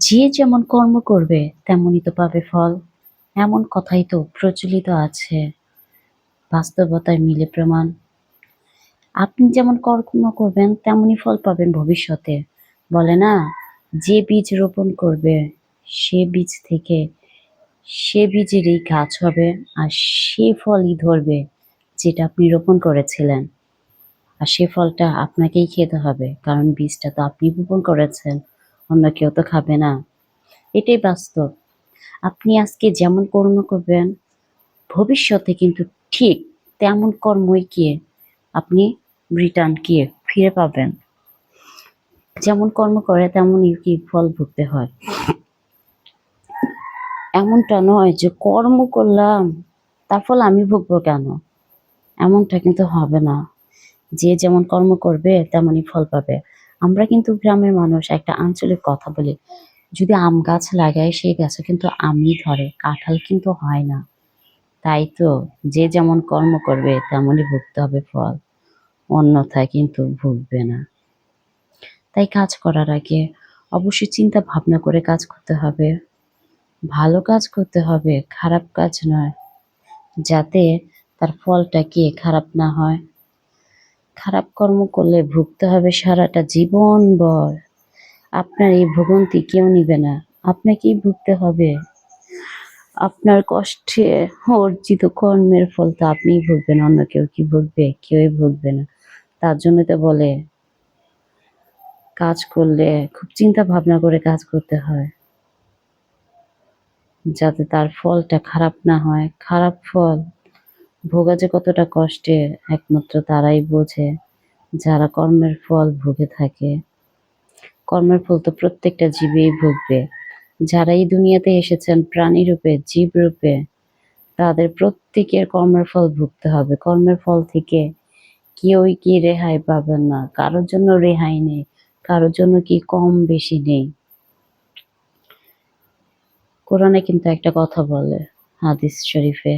যে যেমন কর্ম করবে, তেমনই তো পাবে ফল। এমন কথাই তো প্রচলিত আছে। বাস্তবতায় মিলে প্রমাণ। আপনি যেমন কর্ম করবেন, তেমনই ফল পাবেন ভবিষ্যতে। বলে না, যে বীজ রোপণ করবে, সে বীজ থেকে সে বীজেরই গাছ হবে আর সে ফলই ধরবে যেটা আপনি রোপণ করেছিলেন। আর সে ফলটা আপনাকেই খেতে হবে, কারণ বীজটা তো আপনি রোপণ করেছেন। অন্য কেউ তো খাবে না। এটাই বাস্তব। আপনি আজকে যেমন কর্ম করবেন, ভবিষ্যতে কিন্তু ঠিক তেমন কর্মই গিয়ে আপনি রিটার্ন গিয়ে ফিরে পাবেন। যেমন কর্ম করে, তেমনই কি ফল ভুগতে হয়। এমনটা নয় যে কর্ম করলাম, তার ফল আমি ভুগবো কেন? এমনটা কিন্তু হবে না। যে যেমন কর্ম করবে, তেমনই ফল পাবে। আমরা কিন্তু গ্রামের মানুষ, একটা আঞ্চলিক কথা বলি। যদি আম গাছ লাগাই, সেই গাছে কিন্তু আমই ধরে, কাঁঠাল কিন্তু হয় না। তাই তো, যে যেমন কর্ম করবে, তেমনই ভুগতে হবে ফল। অন্যথায় কিন্তু ভুগবে না। তাই কাজ করার আগে অবশ্যই চিন্তা ভাবনা করে কাজ করতে হবে। ভালো কাজ করতে হবে, খারাপ কাজ নয়, যাতে তার ফলটা কি খারাপ না হয়। খারাপ কর্ম করলে ভুগতে হবে সারাটা জীবন ভর আপনার এই ভোগান্তি কেউ নিবে না, আপনাকেই ভুগতে হবে। আপনার কষ্টে অর্জিত কর্মের ফল তো আপনিই ভুগবেন, অন্য কেউ কি ভুগবে? কেউই ভুগবে না। তার জন্য তো বলে, কাজ করলে খুব চিন্তা ভাবনা করে কাজ করতে হয়। যাতে তার ফলটা খারাপ না হয়, খারাপ ফল ভোগা যে কতটা কষ্টের, একমাত্র তারাই বোঝে যারা কর্মের ফল ভুগে থাকে। কর্মের ফল তো প্রত্যেকটা জীবেই ভুগবে। যারা এই দুনিয়াতে এসেছেন প্রাণী রূপে জীব রূপে তাদের প্রত্যেকের কর্মের ফল ভুগতে হবে। কর্মের ফল থেকে কেউই কি রেহাই পাবেন না। কারোর জন্য রেহাই নেই, কারোর জন্য কি কম বেশি নেই। কোরআনে কিন্তু একটা কথা বলে, হাদিস শরীফে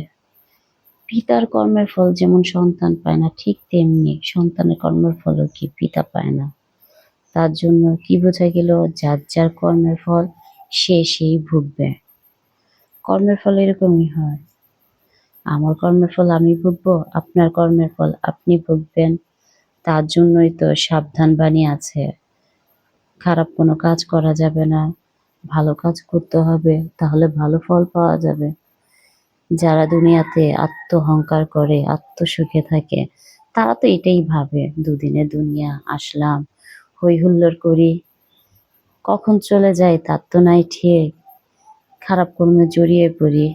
পিতার কর্মের ফল যেমন সন্তান পায় না, ঠিক তেমনি সন্তানের কর্মের ফলও কি পিতা পায় না। তার জন্য কি বোঝা গেল, যার যার কর্মের ফল সে সেই ভুগবে। কর্মের ফল এরকমই হয়। আমার কর্মের ফল আমি ভুগবো, আপনার কর্মের ফল আপনি ভুগবেন। তার জন্যই তো সাবধান বাণী আছে। খারাপ কোনো কাজ করা যাবে না। ভালো কাজ করতে হবে, তাহলে ভালো ফল পাওয়া যাবে। যারা দুনিয়াতে আত্মহংকার করে, আত্মসুখে থাকে, তারা তো এটাই ভাবে, দুদিনে দুনিয়া আসলাম, হই হুল্লোড় করি, কখন চলে যায় তার তো নাই ঠিক, খারাপ কর্মে জড়িয়ে পড়ি,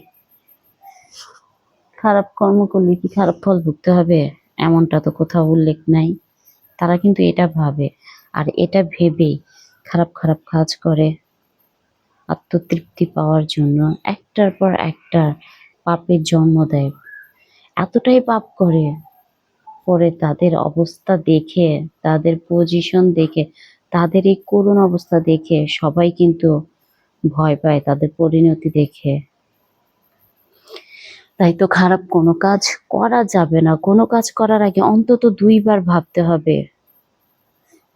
খারাপ কর্ম করলে কি খারাপ ফল ভুগতে হবে? এমনটা তো কোথাও উল্লেখ নাই, তারা কিন্তু এটা ভাবে, আর এটা ভেবেই খারাপ খারাপ কাজ করে, আত্মতৃপ্তি পাওয়ার জন্য, একটার পর একটা পাপের জন্ম দেয়। এতটাই পাপ করে, পরে তাদের অবস্থা দেখে, তাদের পজিশন দেখে, তাদের এই করুণ অবস্থা দেখে সবাই কিন্তু ভয় পায়, তাদের পরিণতি দেখে। তাই তো খারাপ, কোনো কাজ করা যাবে না। কোনো কাজ করার আগে অন্তত দুইবার ভাবতে হবে।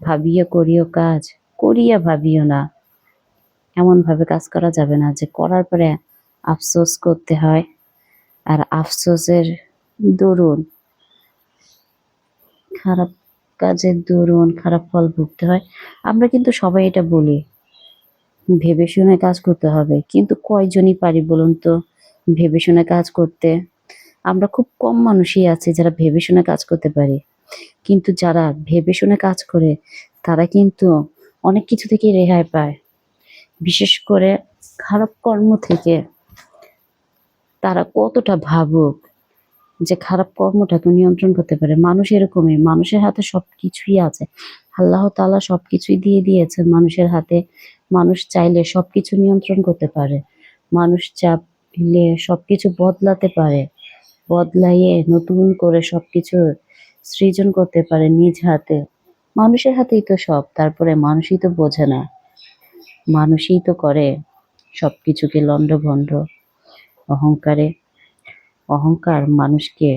ভাবিয়া করিও কাজ, করিয়া ভাবিও না। এমন ভাবে কাজ করা যাবে না যে করার পরে আফসোস করতে হয়। আর আফসোসের দরুন, খারাপ কাজের দরুন, খারাপ ফল ভুগতে হয়। আমরা কিন্তু সবাই এটা বলি ভেবে শুনে কাজ করতে হবে। কিন্তু কয়জনই পারি বলুন তো ভেবে শুনে কাজ করতে? আমরা খুব কম মানুষই আছে যারা ভেবে শুনে কাজ করতে পারে। কিন্তু যারা ভেবে শুনে কাজ করে, তারা কিন্তু অনেক কিছু থেকে রেহাই পায়। বিশেষ করে খারাপ কর্ম থেকে তারা কতটা ভাবুক যে খারাপ কর্মটাকে নিয়ন্ত্রণ করতে পারে? মানুষ এরকমই, মানুষের হাতে সব কিছুই আছে। আল্লাহ তাআলা সব কিছুই দিয়ে দিয়েছেন মানুষের হাতে। মানুষ চাইলে সব কিছু নিয়ন্ত্রণ করতে পারে। মানুষ চাইলে সব কিছু বদলাতে পারে। বদলাইয়ে নতুন করে সব কিছু সৃজন করতে পারে নিজ হাতে। মানুষের হাতেই তো সব, তারপরে মানুষই তো বোঝে না। মানুষই তো করে সব কিছুকে লণ্ডভণ্ড। অহংকারে। অহংকার মানুষকে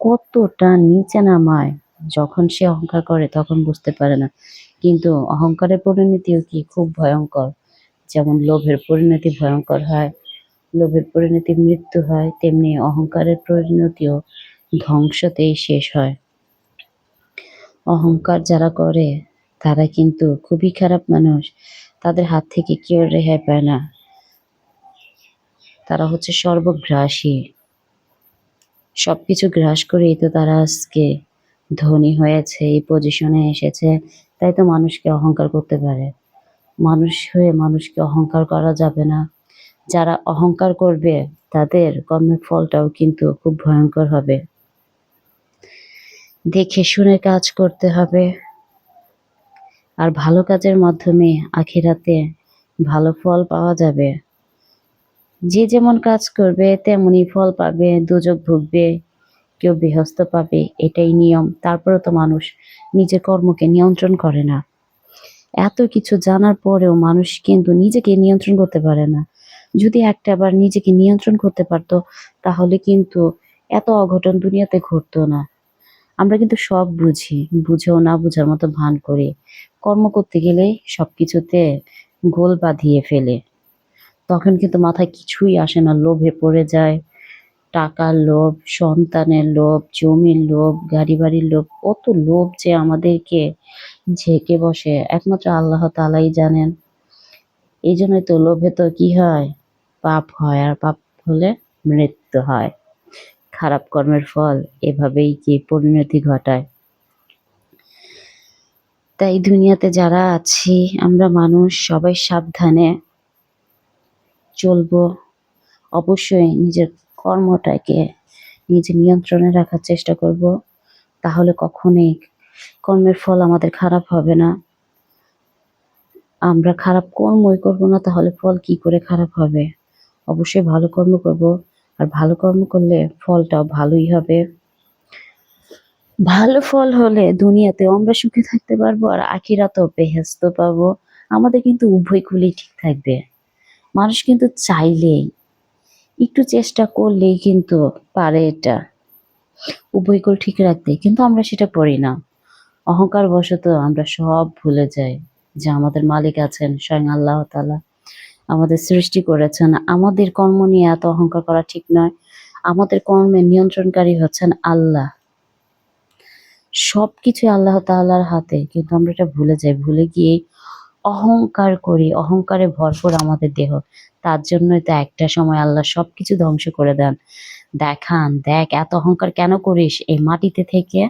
কতটা নিচে নামায়, যখন সে অহংকার করে তখন বুঝতে পারে না। কিন্তু অহংকারের পরিণতিও কি খুব ভয়ঙ্কর। যেমন লোভের পরিণতি ভয়ঙ্কর হয়, লোভের পরিণতি মৃত্যু হয়, তেমনি অহংকারের পরিণতিও ধ্বংসতেই শেষ হয়। অহংকার যারা করে, তারা কিন্তু খুবই খারাপ মানুষ। তাদের হাত থেকে কেউ রেহাই পায় না। তারা হচ্ছে সর্বগ্রাসী। সবকিছু গ্রাস করেই তো তারা আজকে ধনী হয়েছে, এই পজিশনে এসেছে। তাই তো মানুষকে অহংকার করতে পারে। মানুষ হয়ে মানুষকে অহংকার করা যাবে না। যারা অহংকার করবে, তাদের কর্মের ফলটাও কিন্তু খুব ভয়ঙ্কর হবে। দেখে শুনে কাজ করতে হবে। আর ভালো কাজের মাধ্যমে আখিরাতে ভালো ফল পাওয়া যাবে। যে যেমন কাজ করবে, তেমনই ফল পাবে দুযোগ ভুগবে, কেউ বেহস্ত পাবে, এটাই নিয়ম। তারপরে তো মানুষ নিজের কর্মকে নিয়ন্ত্রণ করে না। এত কিছু জানার পরেও মানুষ কিন্তু নিজেকে নিয়ন্ত্রণ করতে পারে না। যদি একটা বার নিজেকে নিয়ন্ত্রণ করতে পারতো, তাহলে কিন্তু এত অঘটন দুনিয়াতে ঘটতো না। আমরা কিন্তু সব বুঝি, বুঝেও না বুঝার মতো ভান করে। কর্ম করতে গেলে সব কিছুতে গোল বাঁধিয়ে ফেলে। তখন কিন্তু মাথায় কিছুই আসে না। লোভে পড়ে যায়। টাকার লোভ, সন্তানের লোভ, জমির লোভ গাড়ি বাড়ির লোভ, কত লোভ যে আমাদেরকে ঝেঁকে বসে। একমাত্র আল্লাহ তালাই জানেন। এই জন্যই তো লোভে তো কি হয়? পাপ হয়, আর পাপ হলে মৃত্যু হয়। খারাপ কর্মের ফল এভাবেই কি পরিণতি ঘটায়? তাই দুনিয়াতে যারা আছি, আমরা মানুষ সবাই সাবধানে চলবো। অবশ্যই নিজের কর্মটাকে নিজে নিয়ন্ত্রণে রাখার চেষ্টা করব। তাহলে কখনোই কর্মের ফল আমাদের খারাপ হবে না। আমরা খারাপ কর্মই করব না, তাহলে ফল কি করে খারাপ হবে? অবশ্যই ভালো কর্ম করব। আর ভালো কর্ম করলে ফলটাও ভালোই হবে। ভালো ফল হলে দুনিয়াতেও আমরা সুখে থাকতে পারব আর আখিরাতেও বেহেস্ত পাবো। আমাদের কিন্তু উভয় কুলেই ঠিক থাকবে। মানুষ কিন্তু চাইলেই একটু চেষ্টা করলেই কিন্তু পারে এটা। উভয় কুল ঠিক রাখতে, কিন্তু আমরা সেটা করি না। অহংকার বশত আমরা সব ভুলে যাই যে আমাদের মালিক আছেন স্বয়ং আল্লাহ তালা আমাদের সৃষ্টি করেছেন, আমাদের কর্ম নিয়ে এত অহংকার করা ঠিক নয়। আমাদের কর্মের নিয়ন্ত্রণকারী হচ্ছেন আল্লাহ। সব কিছু আল্লাহ তাআলার হাতে, কিন্তু আমরা এটা ভুলে যাই। ভুলে গিয়ে অহংকার করি, অহংকারে ভরপুর আমাদের দেহ। তার জন্যই তো একটা সময় আল্লাহ সবকিছু ধ্বংস করে দেন। দেখান, দেখ, এত অহংকার কেন করিস? এই মাটিতে থেকে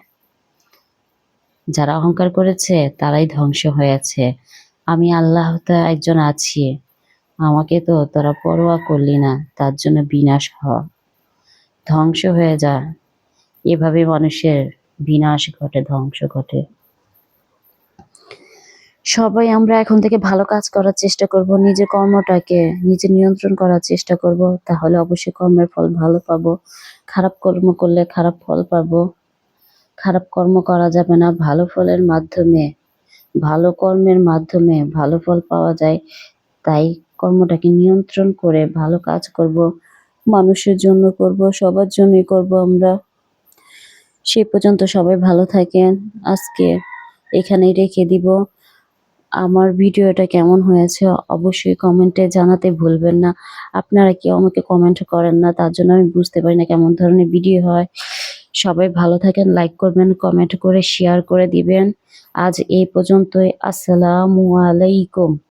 যারা অহংকার করেছে, তারাই ধ্বংস হয়েছে। আমি আল্লাহ একজন আছি। আমাকে তো তোরা পরোয়া করলি না, তার জন্য বিনাশ হ। ধ্বংস হয়ে যা। এভাবে মানুষের বিনাশ ঘটে, ধ্বংস ঘটে। সবাই আমরা এখন থেকে ভালো কাজ করার চেষ্টা করব, নিজের কর্মটাকে নিজে নিয়ন্ত্রণ করার চেষ্টা করব, তাহলে অবশ্যই কর্মের ফল ভালো পাবো। খারাপ কর্ম করলে খারাপ ফল পাবো। খারাপ কর্ম করা যাবে না, ভালো ফলের মাধ্যমে, ভালো কর্মের মাধ্যমে ভালো ফল পাওয়া যায়। তাই কর্মটাকে নিয়ন্ত্রণ করে ভালো কাজ করব, মানুষের জন্য করব, সবার জন্যই করব আমরা। সে পর্যন্ত সবাই ভালো থাকেন। আজকে এখানেই রেখে দিব। আমার ভিডিওটা কেমন হয়েছে অবশ্যই কমেন্টে জানাতে ভুলবেন না। আপনারা কেউ আমাকে কমেন্ট করেন না, তার জন্য আমি বুঝতে পারি না কেমন ধরনের ভিডিও হয়। সবাই ভালো থাকেন লাইক করবেন কমেন্ট করে শেয়ার করে দিবেন। আজ এই পর্যন্তই। আসসালামু আলাইকুম।